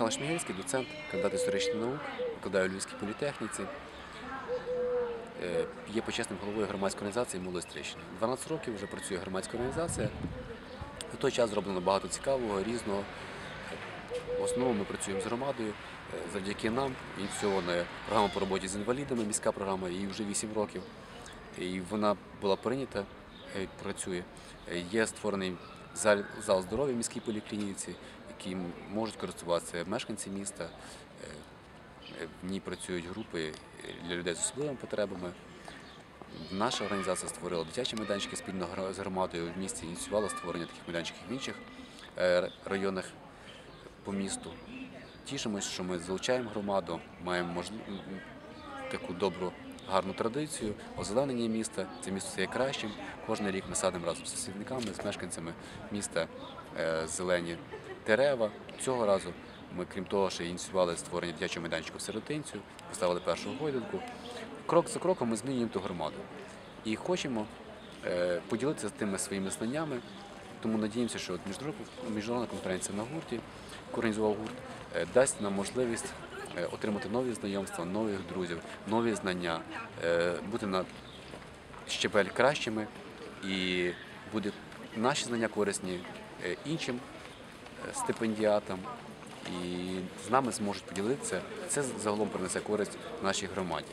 Михайло Шмігельський, доцент, кандидат історичних наук, викладаю у Львівській політехніці. Е, Є почесним головою громадської організації «Молодь Стрищини». 12 років вже працює громадська організація. За той час зроблено багато цікавого, різного. В основному ми працюємо з громадою. Е, Завдяки нам ініційована програма по роботі з інвалідами, міська програма, їй вже 8 років. І вона була прийнята, е, працює. Є створений зал здоров'я в міській поліклініці, яким можуть користуватися мешканці міста. Е, В ній працюють групи для людей з особливими потребами. Наша організація створила дитячі майданчики спільно з громадою в місті, ініціювала створення таких майданчиків в інших е, районах по місту. Тішимось, що ми залучаємо громаду, маємо мож... таку добру, гарну традицію, озеленення міста. Це місто стає кращим. Кожен рік ми садимо разом з сусідниками, з мешканцями міста е, зелені дерева. Цього разу ми, крім того, що ініціювали створення дитячого майданчика в сиротинцю, поставили першу гойдалку. Крок за кроком ми змінюємо ту громаду. І хочемо е, поділитися тими своїми знаннями. Тому надіємося, що міжнародна, конференція на гурті, яку організував гурт, е, дасть нам можливість е, отримати нові знайомства, нових друзів, нові знання, бути на щебель кращими і буде наші знання корисні іншим стипендіатам. І з нами зможуть поділитися. Це загалом принесе користь нашій громаді.